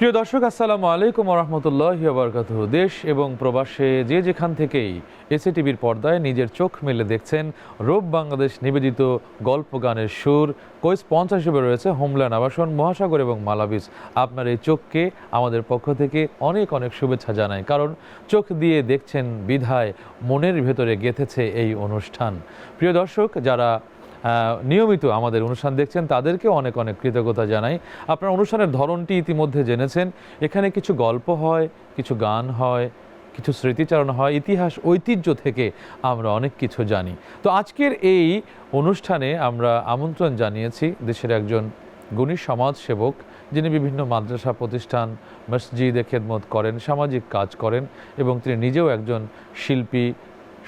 প্রিয় দর্শক, আসসালামু আলাইকুম রহমতুল্লাহ বরকাত দেশ এবং প্রবাসে যে যেখান থেকেই এসএ টিভির পর্দায় নিজের চোখ মেলে দেখছেন রূপ বাংলাদেশ নিবেদিত গল্প গানের সুর কই স্পন্সর হিসেবে রয়েছে হোমল্যান্ড আবাসন, মহাসাগর এবং মালাবিস। আপনার এই চোখকে আমাদের পক্ষ থেকে অনেক অনেক শুভেচ্ছা জানায় কারণ চোখ দিয়ে দেখছেন বিধায় মনের ভেতরে গেঁথেছে এই অনুষ্ঠান। প্রিয় দর্শক, যারা নিয়মিত আমাদের অনুষ্ঠান দেখছেন, তাদেরকেও অনেক অনেক কৃতজ্ঞতা জানাই। আপনার অনুষ্ঠানের ধরনটি ইতিমধ্যে জেনেছেন। এখানে কিছু গল্প হয়, কিছু গান হয়, কিছু স্মৃতিচারণ হয়, ইতিহাস, ঐতিহ্য থেকে আমরা অনেক কিছু জানি। তো আজকের এই অনুষ্ঠানে আমরা আমন্ত্রণ জানিয়েছি দেশের একজন গুণী সমাজসেবক, যিনি বিভিন্ন মাদ্রাসা প্রতিষ্ঠান, মসজিদে খেদমত করেন, সামাজিক কাজ করেন এবং তিনি নিজেও একজন শিল্পী,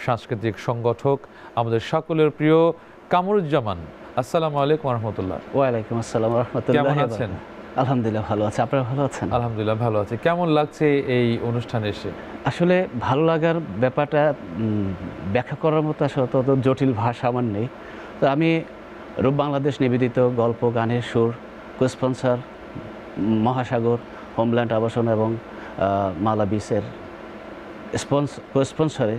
সাংস্কৃতিক সংগঠক। আমাদের সকলের প্রিয় কামরুজ্জামান আসসালামু আলাইকুম রহমতুল্লাহ। ওয়ালাইকুম আসসালাম রহমতুল্লাহ কেমন আছেন? আলহামদুলিল্লাহ ভালো আছে। আপনারা ভালো আছেন? আলহামদুলিল্লাহ ভালো আছে। কেমন লাগছে এই অনুষ্ঠানে এসে? আসলে ভালো লাগার ব্যাপারটা ব্যাখ্যা করার মতো আসলে তত জটিল ভাষা আমার নেই। তো আমি রূপ বাংলাদেশ নিবেদিত গল্প গানের সুর কোস্পন্সার মহাসাগর হোমল্যান্ড আবাসন এবং আহ, মালাবিসের স্পন্স কোস্পন্সরে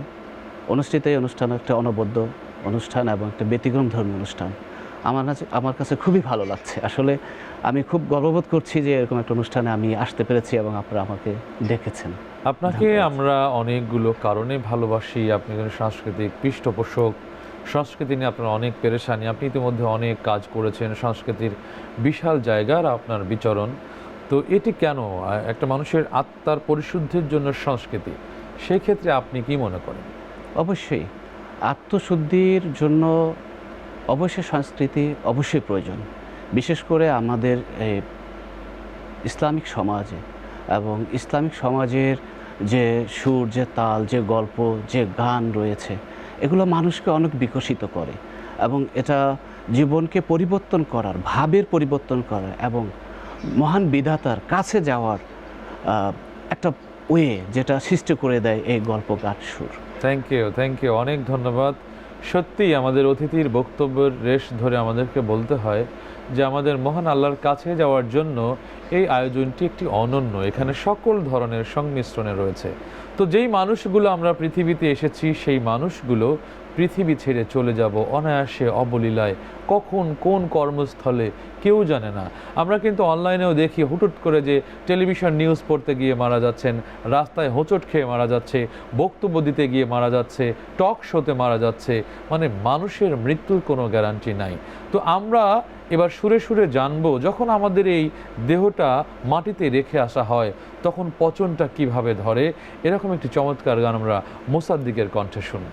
অনুষ্ঠিত এই অনুষ্ঠান একটা অনবদ্য অনুষ্ঠান এবং একটা ব্যতিক্রম ধর্মী অনুষ্ঠান। আমার কাছে আমার কাছে খুবই ভালো লাগছে। আসলে আমি খুব গর্ববোধ করছি যে এরকম একটা অনুষ্ঠানে আমি আসতে পেরেছি এবং আপনারা আমাকে ডেকেছেন আপনাকে আমরা অনেকগুলো কারণে ভালোবাসি। আপনি একজন সাংস্কৃতিক পৃষ্ঠপোষক। সংস্কৃতি নিয়ে আপনার অনেক পেরেশানি। আপনি ইতিমধ্যে অনেক কাজ করেছেন। সংস্কৃতির বিশাল জায়গার আপনার বিচরণ। তো এটি কেন? একটা মানুষের আত্মার পরিশুদ্ধির জন্য সংস্কৃতি। সেই ক্ষেত্রে আপনি কি মনে করেন? অবশ্যই। আত্মশুদ্ধির জন্য অবশ্যই সংস্কৃতি অবশ্যই প্রয়োজন। বিশেষ করে আমাদের এই ইসলামিক সমাজে এবং ইসলামিক সমাজের যে সুর, যে তাল, যে গল্প, যে গান রয়েছে, এগুলো মানুষকে অনেক বিকশিত করে এবং এটা জীবনকে পরিবর্তন করার, ভাবের পরিবর্তন করার এবং মহান বিধাতার কাছে যাওয়ার একটা ওয়ে যেটা সৃষ্টি করে দেয় এই গল্প, গান, সুর। থ্যাংক ইউ থ্যাংক ইউ অনেক ধন্যবাদ। সত্যিই আমাদের অতিথির বক্তব্যের রেশ ধরে আমাদেরকে বলতে হয় যে আমাদের মহান আল্লাহর কাছে যাওয়ার জন্য এই আয়োজনটি একটি অনন্য, এখানে সকল ধরনের সংমিশ্রণে রয়েছে। তো যেই মানুষগুলো আমরা পৃথিবীতে এসেছি, সেই মানুষগুলো পৃথিবী ছেড়ে চলে যাব অনায়াসে অবলীলায়। কখন কোন কর্মস্থলে কেউ জানে না। আমরা কিন্তু অনলাইনেও দেখি হুটুট করে যে টেলিভিশন নিউজ পড়তে গিয়ে মারা যাচ্ছেন, রাস্তায় হোঁচট খেয়ে মারা যাচ্ছে, বক্তব্য দিতে গিয়ে মারা যাচ্ছে, টক শোতে মারা যাচ্ছে মানে মানুষের মৃত্যুর কোনো গ্যারান্টি নাই। তো আমরা এবার সুরে সুরে জানব, যখন আমাদের এই দেহটা মাটিতে রেখে আসা হয়, তখন পচনটা কীভাবে ধরে? এরকম একটি চমৎকার গান আমরা মোসাদ্দিকের কণ্ঠে শুনব।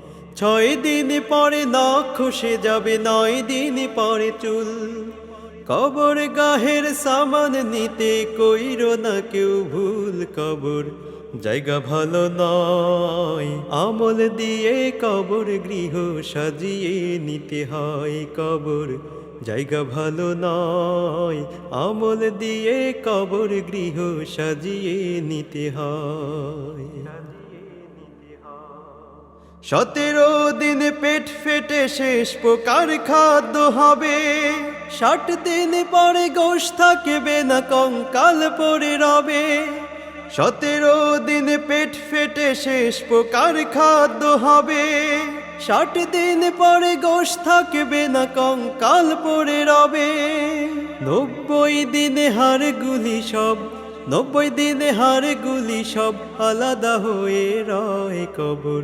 ছয় দিন পরে নখ খসে যাবে, নয় দিন পরে চুল। কবর গাহের সামান নিতে কইর না কেউ ভুল। কবর জায়গা ভালো নয়, আমল দিয়ে কবর গৃহ সাজিয়ে নিতে হয়। কবর জায়গা ভালো নয়, আমল দিয়ে কবর গৃহ সাজিয়ে নিতে হয়। সতেরো দিন পেট ফেটে শেষ প্রকার খাদ্য হবে। ষাট দিন পরে গোশ থাকবে না কঙ্কাল পরে রবে। সতেরো দিন পেট ফেটে শেষ প্রকার খাদ্য হবে। ষাট দিন পরে গোশ থাকবে না কঙ্কাল পরে রবে। নব্বই দিনে হার গুলি সব, নব্বই দিনে হার গুলি সব আলাদা হয়ে রয় কবর।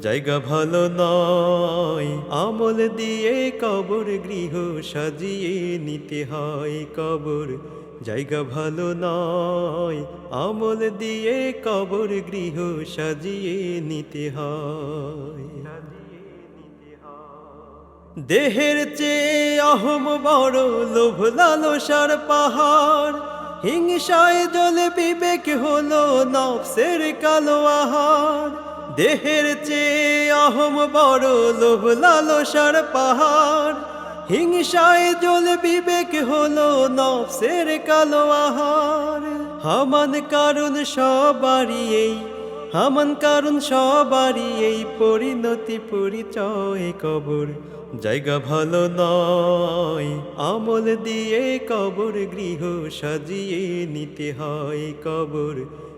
জায়গা ভালো নয়, আমল দিয়ে কবর গৃহ সাজিয়ে নিতে হয় কবর। জায়গা ভালো নয়, আমল দিয়ে কবর গৃহ সাজিয়ে নিতে হয়। দেহের চেয়ে অহম বড় লোভ লালসার পাহাড়। হিংসায় জলে বিবেক হলো নফসের কালো আহার। দেহের চেয়ে অহম বড় লোভ লালসার পাহাড়। হিংসায় জল বিবেক হলো নফসের কালো আহার। হামান কারণ সবারই এই, হামান কারণ সবারই এই পরিণতি পরিচয় কবর। জায়গা ভালো নয়, আমল দিয়ে কবর গৃহ সাজিয়ে নিতে হয় কবর।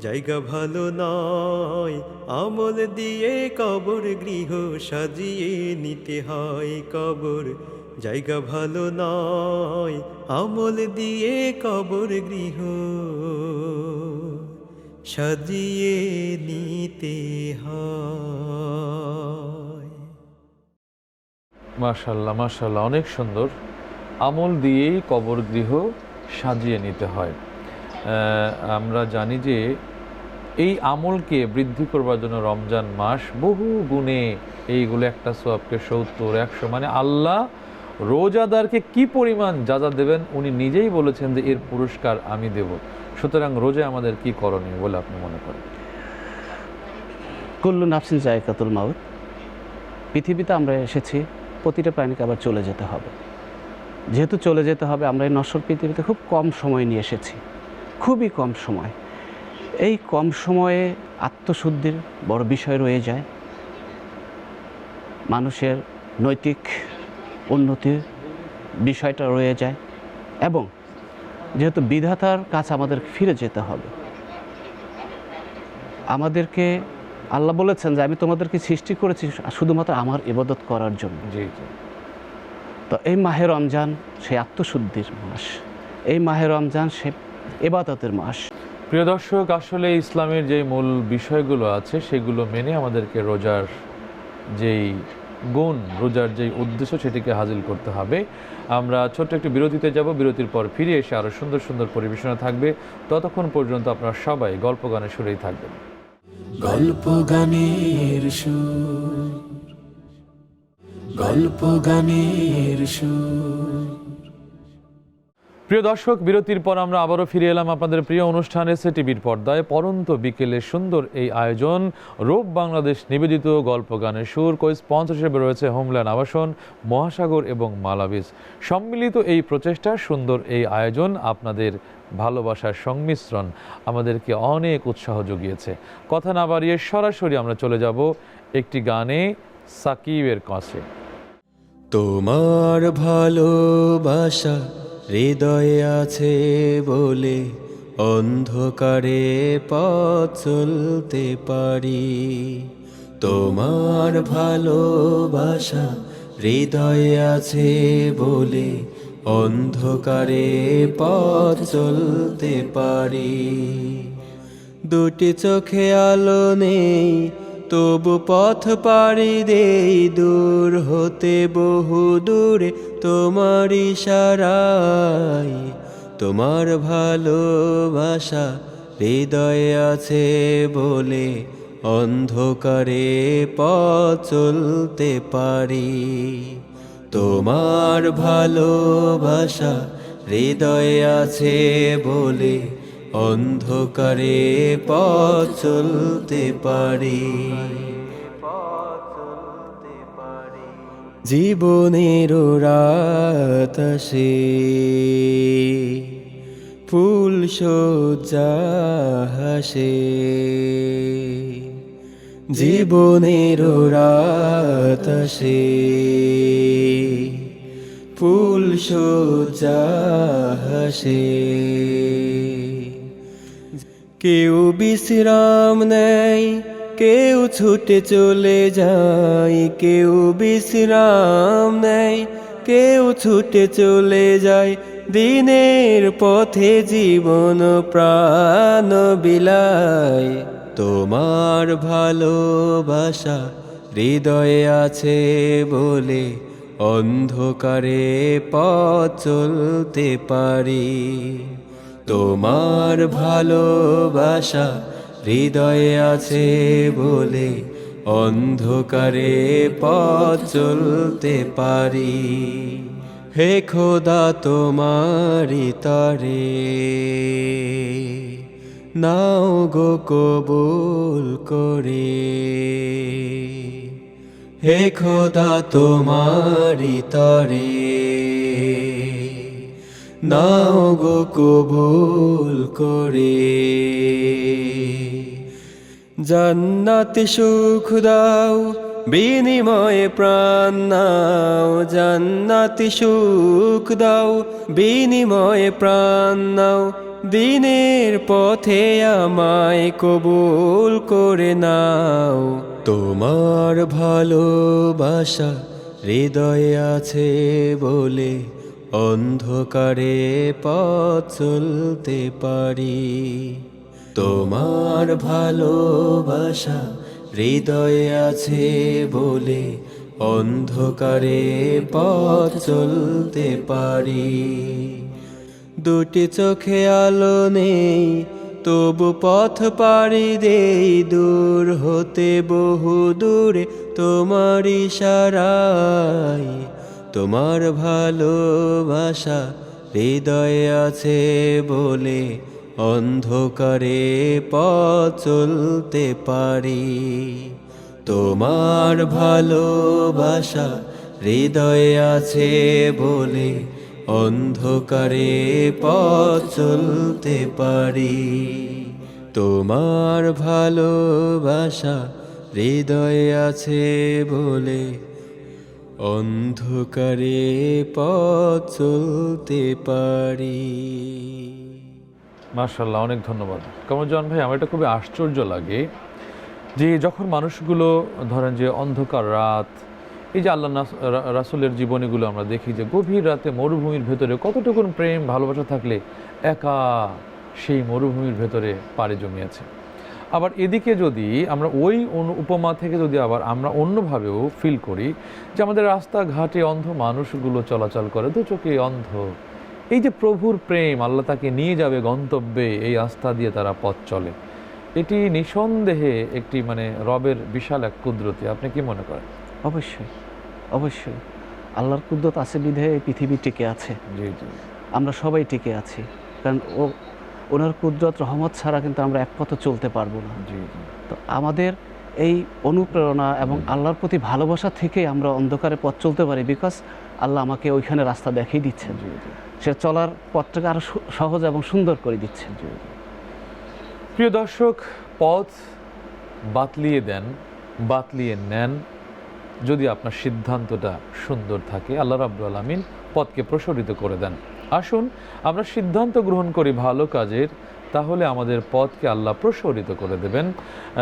জায়গা ভালো নয়, আমল দিয়ে কবর গৃহ সাজিয়ে নিতে হয় কবর। জায়গা ভালো নয়, আমল দিয়ে কবর গৃহ সাজিয়ে নিতে হয়। মাশাল্লাহ মাশাল্লাহ, অনেক সুন্দর। আমল দিয়েই কবর গৃহ সাজিয়ে নিতে হয়। আমরা জানি যে এই আমলকে বৃদ্ধি করবার জন্য রমজান মাস বহু গুণে এইগুলো একটা সোয়াবকে সত্তর, একশো মানে আল্লাহ রোজাদারকে কি পরিমাণ যা যা দেবেন উনি নিজেই বলেছেন যে এর পুরস্কার আমি দেব। সুতরাং রোজে আমাদের কি করণীয় বলে আপনি মনে করেন? কুল্লু নাফসিন জায়কাতুল মাউত, পৃথিবীতে আমরা এসেছি, প্রতিটা প্রাণীকে আবার চলে যেতে হবে। যেহেতু চলে যেতে হবে, আমরা এই নশ্বর পৃথিবীতে খুব কম সময় নিয়ে এসেছি। খুবই কম সময়। এই কম সময়ে আত্মশুদ্ধির বড় বিষয় রয়ে যায়। মানুষের নৈতিক উন্নতির বিষয়টা রয়ে যায় এবং যেহেতু বিধাতার কাছে আমাদের ফিরে যেতে হবে আমাদেরকে আল্লাহ বলেছেন যে আমি তোমাদেরকে সৃষ্টি করেছি শুধুমাত্র আমার ইবাদত করার জন্য। তো এই মাহে রমজান সেই আত্মশুদ্ধির মাস। এই মাহে রমজান সে এবাদতের মাস। প্রিয় দর্শক আসলে ইসলামের যে মূল বিষয়গুলো আছে সেগুলো মেনে আমাদেরকে রোজার যেই গুণ রোজার যেই উদ্দেশ্য সেটিকে হাজিল করতে হবে। আমরা ছোট্ট একটি বিরতিতে যাব। বিরতির পর ফিরে এসে আরও সুন্দর সুন্দর পরিবেশনা থাকবে। ততক্ষণ পর্যন্ত আপনারা সবাই গল্প গানে সুরেই থাকবেন। গল্প গানের সুর গল্প গানের সুর। প্রিয় দর্শক, বিরতির পর আমরা আবারও ফিরে এলাম আপনাদের প্রিয় অনুষ্ঠান এসে টিভির পর্দায়। পরন্ত বিকেলে সুন্দর এই আয়োজন, রূপ বাংলাদেশ নিবেদিত গল্প গানের সুর কই স্পন্সর হিসেবে রয়েছে হোমল্যান্ড আবাসন মহাসাগর এবং মালাবিস সম্মিলিত এই প্রচেষ্টা, সুন্দর এই আয়োজন আপনাদের ভালোবাসার সংমিশ্রণ আমাদেরকে অনেক উৎসাহ জুগিয়েছে। কথা না বাড়িয়ে সরাসরি আমরা চলে যাব একটি গানে সাকিবের কাছে। তোমার ভালোবাসা হৃদয়ে আছে বলে অন্ধকারে পথ চলতে পারি। তোমার ভালোবাসা হৃদয়ে আছে বলে অন্ধকারে পথ চলতে পারি। দুটি চোখে আলো নেই, তবু পথ পাড়ি দেই। দূর হতে বহু দূরে তোমার ইশারায়, তোমার ভালোবাসা হৃদয়ে আছে বলে অন্ধকারে পথ চলতে পারি। তোমার ভালোবাসা হৃদয়ে আছে বলে অন্ধকারে পথ চলতে পারি। জীবনের রাত আসে। ফুল সজ্জা হাসে। জীবনের রাত আসে। ফুল সজ্জা হাসে। কেউ বিশ্রাম নেয় কেউ ছুটে চলে যায়, কেউ বিশ্রাম নেয়, কেউ ছুটে চলে যায়। দিনের পথে জীবন প্রাণ বিলায়। তোমার ভালোবাসা হৃদয়ে আছে বলে অন্ধকারে পথ চলতে পারি। তোমার ভালোবাসা হৃদয়ে আছে বলে অন্ধকারে পথ চলতে পারি। হে খোদা তোমারি তরে নাও গো কবুল করে। হে খোদা তোমারি তরে নাও গো কবুল করে। জান্নাতে সুখ দাও, বিনিময়ে প্রাণ নাও। জান্নাতে সুখ দাও, বিনিময়ে প্রাণ নাও। দিনের পথে আমায় কবুল করে নাও। তোমার ভালোবাসা হৃদয়ে আছে বলে অন্ধকারে পথ চলতে পারি। তোমার ভালোবাসা হৃদয়ে আছে বলে অন্ধকারে পথ চলতে পারি। দুটি চোখে আলো নেই, তবু পথ পাড়ি দেই। দূর হতে বহু দূরে তোমার ইশারায়। তোমার ভালোবাসা হৃদয়ে আছে বলে অন্ধকারে পথ চলতে পারি। তোমার ভালোবাসা হৃদয়ে আছে বলে অন্ধকারে পথ চলতে পারি। তোমার ভালোবাসা হৃদয়ে আছে বলে অন্ধকারে পথ চলতে পারি। মার্শাল্লাহ অনেক ধন্যবাদ। কমরজন ভাই, আমার এটা খুবই আশ্চর্য লাগে যে যখন মানুষগুলো ধরেন যে অন্ধকার রাত, এই যে আল্লাহ রাসূলের জীবনীগুলো আমরা দেখি যে গভীর রাতে মরুভূমির ভেতরে কতটুকুন প্রেম, ভালোবাসা থাকলে একা সেই মরুভূমির ভেতরে পাড়ি জমিয়েছে। আবার এদিকে যদি আমরা ওই উপমা থেকে যদি আবার আমরা অন্যভাবেও ফিল করি যে আমাদের রাস্তাঘাটে অন্ধ মানুষগুলো চলাচল করে, দু চোখে অন্ধ এই যে প্রভুর প্রেম আল্লাহ তাকে নিয়ে যাবে গন্তব্যে এই আস্থা দিয়ে তারা পথ চলে। এটি নিঃসন্দেহে একটি মানে রবের বিশাল এক কুদরতি। আপনি কি মনে করেন? অবশ্যই অবশ্যই। আল্লাহর কুদ্দত আছে বিধে এই পৃথিবী টিকে আছে। জি জি। আমরা সবাই টিকে আছি। কারণ ও ওনার কুদরত রহমত ছাড়া কিন্তু আমরা এক পথে চলতে পারব না। জি জি। তো আমাদের এই অনুপ্রেরণা এবং আল্লাহর প্রতি ভালোবাসা থেকে আমরা অন্ধকারে পথ চলতে পারি। বিকজ আল্লাহ আমাকে ওইখানে রাস্তা দেখিয়ে দিচ্ছেন। সে চলার পথটাকে আরও সহজ এবং সুন্দর করে দিচ্ছেন। প্রিয় দর্শক, পথ বাতলিয়ে দেন, বাতলিয়ে নেন। যদি আপনার সিদ্ধান্তটা সুন্দর থাকে, আল্লাহ রাব্বুল আলামিন পথকে প্রসারিত করে দেন। আসুন, আমরা সিদ্ধান্ত গ্রহণ করি ভালো কাজের, তাহলে আমাদের পথকে আল্লাহ প্রসারিত করে দেবেন।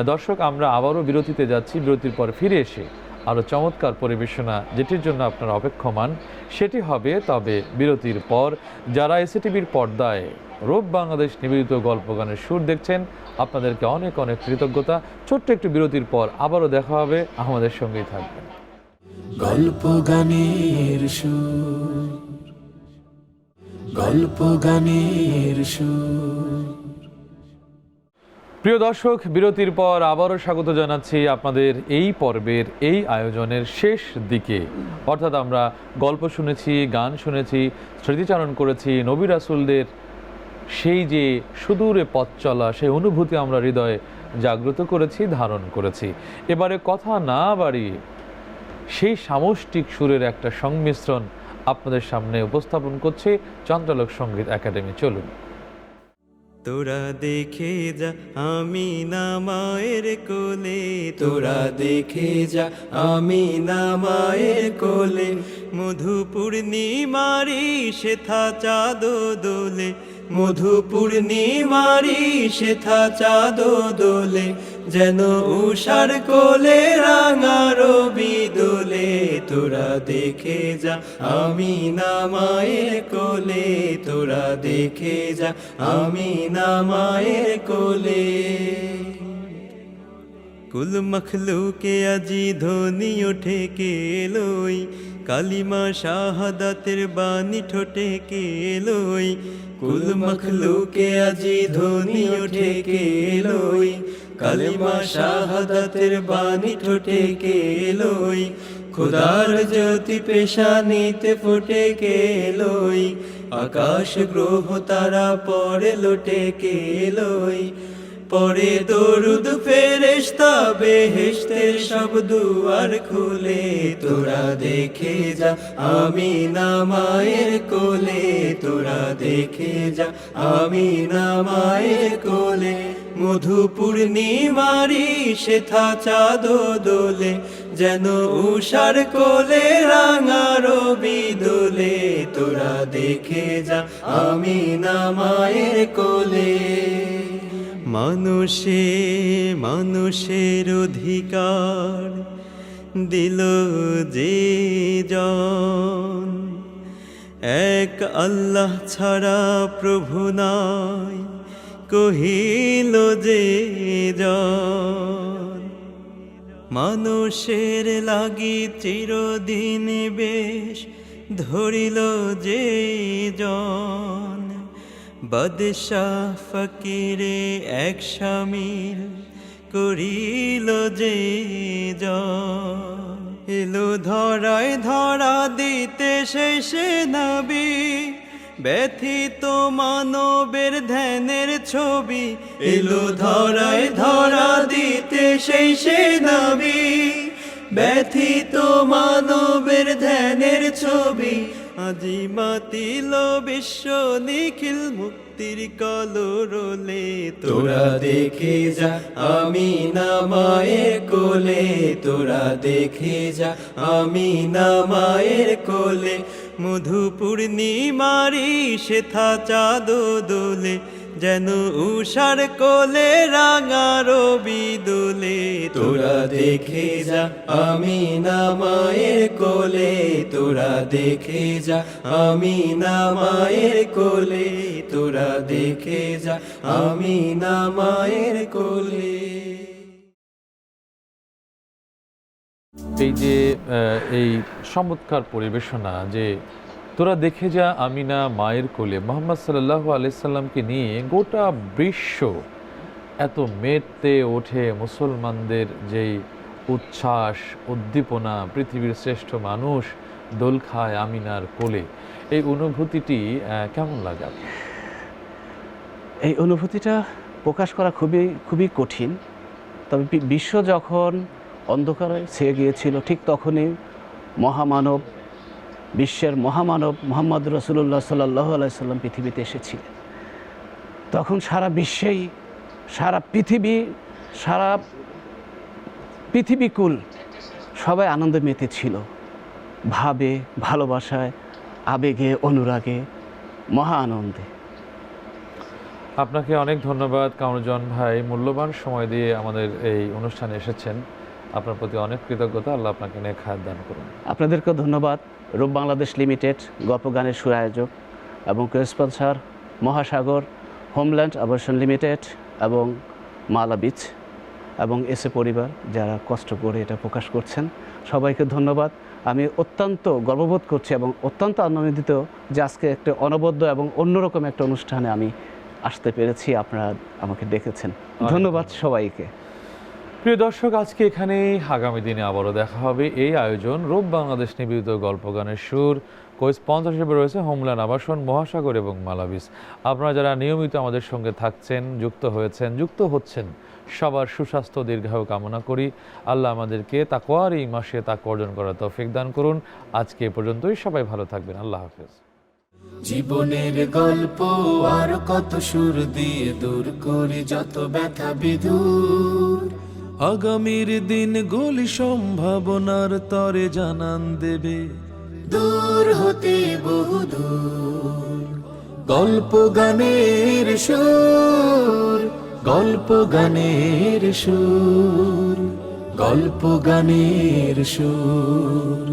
দর্শক, আমরা আবারও বিরতিতে যাচ্ছি। বিরতির পর ফিরে এসে আরও চমৎকার পরিবেশনা যেটির জন্য আপনারা অপেক্ষমান, সেটি হবে তবে বিরতির পর যারা এসিটিভির পর্দায় রূপ বাংলাদেশ নিবেদিত গল্প গানের সুর দেখছেন, আপনাদেরকে অনেক অনেক কৃতজ্ঞতা। ছোট্ট একটু বিরতির পর আবারও দেখা হবে, আমাদের সঙ্গেই থাকবেন। গল্প গানের সুর গল্প গানের সুর। প্রিয় দর্শক, বিরতির পর আবারও স্বাগত জানাচ্ছি আপনাদের এই পর্বের এই আয়োজনের শেষ দিকে। অর্থাৎ আমরা গল্প শুনেছি, গান শুনেছি, স্মৃতিচারণ করেছি, নবী রাসুলদের সেই যে সুদূরে পথ চলা, সেই অনুভূতি আমরা হৃদয়ে জাগ্রত করেছি, ধারণ করেছি। এবারে কথা না বাড়িয়ে সেই সামষ্টিক সুরের একটা সংমিশ্রণ আপনাদের সামনে উপস্থাপন করছে, চন্দ্রালোক সংগীত একাডেমি। চলুন। তোরা দেখে যা আমি না মায়ের কোলে। তোরা দেখে যা আমি না মায়ের কোলে। মধু পূর্ণিমারি সেথা চাঁদ দোলে। মধু পূর্ণিমারি শেথা চাঁদ দোলে, যেন উষার কোলে রাঙা রবি দোলে। তোরা দেখে যা, আমি না মায়ের কোলে। তোরা দেখে যা, আমি না মায়ের কোলে। কুল মখলুকে আজি ধ্বনি ওঠে কে এলোই কালিমা শাহাদাতের বাণী ঠোঁটে কে এলোই? কুল মখলুকে আজি ধ্বনি ওঠে কে এলোই? কালিমা শাহাদাতের বাণী ঠোঁটে কে এলোই? খোদার জ্যোতি পেশানিতে ফুটে কে এলোই? আকাশ গ্রহ তারা পরে লোটে কে এলোই? পরে দরুদ ফেরেশতা, বেহেশতের সব দুয়ার খুলে। তোরা দেখে যা, আমি না মায়ের কোলে। তোরা দেখে যা, আমি না মায়ের কোলে। মধু পূর্ণিমারি শেথা চাঁদ দোলে, যেন উষার কোলে রাঙা রবি দোলে। তোরা দেখে যা, আমি না মায়ের কোলে। মানুষে, মানুষের অধিকার দিল যে জন। এক আল্লাহ ছাড়া প্রভু নাই, কহিল যে জন। মানুষের লাগি চিরদিন বেশ ধরিল যে জন। বাদশাহ ফকিরে এক শামিল করিল যে এলো ধরায় ধরা দিতে শেষে নবী, ব্যথিত মানবের ধ্যানের ছবি। এলো ধরায় ধরা দিতে সে নবী, ব্যথিত মানবের ধ্যানের ছবি। আজি মাতিল বিশ্ব নিখিল মুক্তির কলরলে। তোরা দেখে যা আমি না মায়ের কোলে। তোরা দেখে যা আমি না মায়ের কোলে। মধু পূর্ণিমারি সেথা চাঁদ দোলে। যেন উষার কোলে রাঙা রবি দোলে। তোরা দেখে যা আমি না মায়ের কোলে। তোরা দেখে যা আমি না মায়ের কোলে। তোরা দেখে যা আমি না মায়ের কোলে। এই যে আহ, এই চমৎকার পরিবেশনা যে তোরা দেখে যা আমিনা মায়ের কোলে। মোহাম্মদ সাল্লাহ আলাইসাল্লামকে নিয়ে গোটা বিশ্ব এত মেতে ওঠে মুসলমানদের যেই উচ্ছ্বাস, উদ্দীপনা, পৃথিবীর শ্রেষ্ঠ মানুষ দোল খায় আমিনার কোলে। এই অনুভূতিটি কেমন লাগে এই অনুভূতিটা প্রকাশ করা খুবই খুবই কঠিন। তবে বিশ্ব যখন অন্ধকারে ছেয়ে গিয়েছিল, ঠিক তখনই মহামানব বিশ্বের মহামানব মোহাম্মদ রসুল্লাহ সাল্লাহ আলাইসাল্লাম পৃথিবীতে এসেছিলেন। তখন সারা বিশ্বেই, সারা পৃথিবী, সারা পৃথিবীকুল সবাই আনন্দে মেতে ছিল। ভাবে, ভালোবাসায়, আবেগে, অনুরাগে, মহা আনন্দে। আপনাকে অনেক ধন্যবাদ কামরুজন ভাই। মূল্যবান সময় দিয়ে আমাদের এই অনুষ্ঠানে এসেছেন। আপনার প্রতি অনেক কৃতজ্ঞতা আল্লাহ আপনাকে নেক হায়াত দান করুন। আপনাদেরকেও ধন্যবাদ। রূপ বাংলাদেশ লিমিটেড গল্প গানের সুর আয়োজক এবং স্পন্সার মহাসাগর হোমল্যান্ড আবাসন লিমিটেড এবং মালা বিচ এবং এসে পরিবার যারা কষ্ট করে এটা প্রকাশ করছেন সবাইকে ধন্যবাদ। আমি অত্যন্ত গর্ববোধ করছি এবং অত্যন্ত আনন্দিত যে আজকে একটা অনবদ্য এবং অন্যরকম একটা অনুষ্ঠানে আমি আসতে পেরেছি আপনারা আমাকে ডেকেছেন ধন্যবাদ। সবাইকে। প্রিয় দর্শক, আজকে এখানেই আগামী দিনে আবারও দেখা হবে। এই আয়োজন রূপ বাংলাদেশ নিবেদিত গল্প গানের সুর কো স্পন্সর হিসেবে রয়েছে হোমল্যান্ড আবাসন মহাসাগর এবং মালাবিস। আপনারা যারা নিয়মিত আমাদের সঙ্গে থাকছেন, যুক্ত হয়েছেন, যুক্ত হচ্ছেন, সবার সুস্বাস্থ্য, দীর্ঘায়ু কামনা করি। আল্লাহ আমাদেরকে তাকওয়ার এই মাসে তাক অর্জন করার তৌফিক দান করুন। আজকে এ পর্যন্তই, সবাই ভালো থাকবেন। আল্লাহ হাফেজ। জীবনের গল্প আর কত সুর দিয়ে দূর করে, যত ব্যথা বিদূর আগামীর দিন গুলি সম্ভাবনার তরে জানান দেবে। দূর হতে বহু দূর। গল্প গানের সুর গল্প গানের সুর গল্প গানের সুর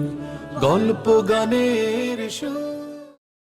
গল্প গানের সুর।